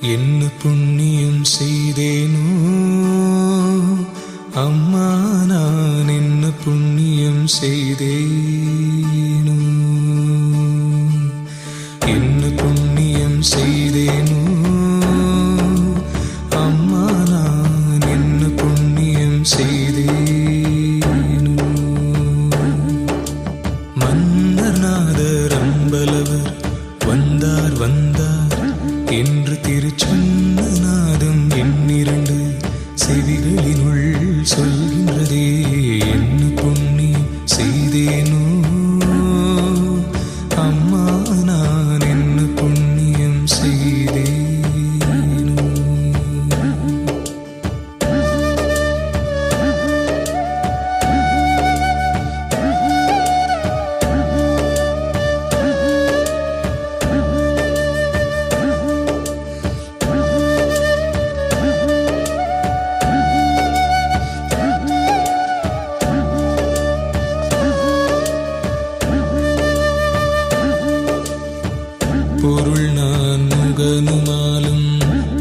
என்ன புண்ணியம் செய்தேனோ? அம்மா நான் என்ன புண்ணியம் செய்தேனோ? என்ன புண்ணியம் செய்தேனோ? அம்மா நான் என்ன புண்ணியம் செய்தேனோ? மன்னர்நாதர் அம்பலவர் வந்தார் வந்தார். என்று திருச்சொன்ன எண்ணிரண்டு செவிகளினுள் சொல்கின்றதே. என்ன பொன்னி செய்தேனோ? அம்மா நான் என்ன புண்ணியம் செய்தேன்?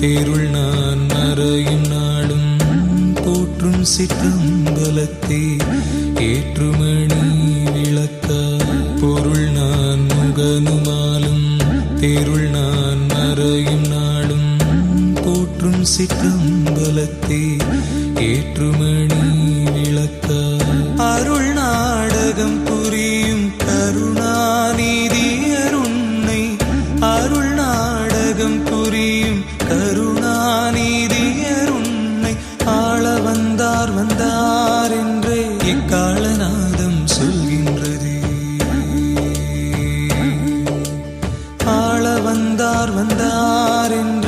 பேருள் நான் மறையும் நாடும் போற்றும் சிற்றம்பலத்தே. ஏற்றுமணி விளக்க பொருள் நான் முகனுமாலும் தேருள் நான் மறையும் நாடும் போற்றும் சிற்றம்பலத்தே. ஏற்றுமணி விளக்க அருள் நாடகம் புரியும் கருணாநிதி அருணை. அருள் நாடகம் புரியும் கரு வந்தார் வந்தார் என்று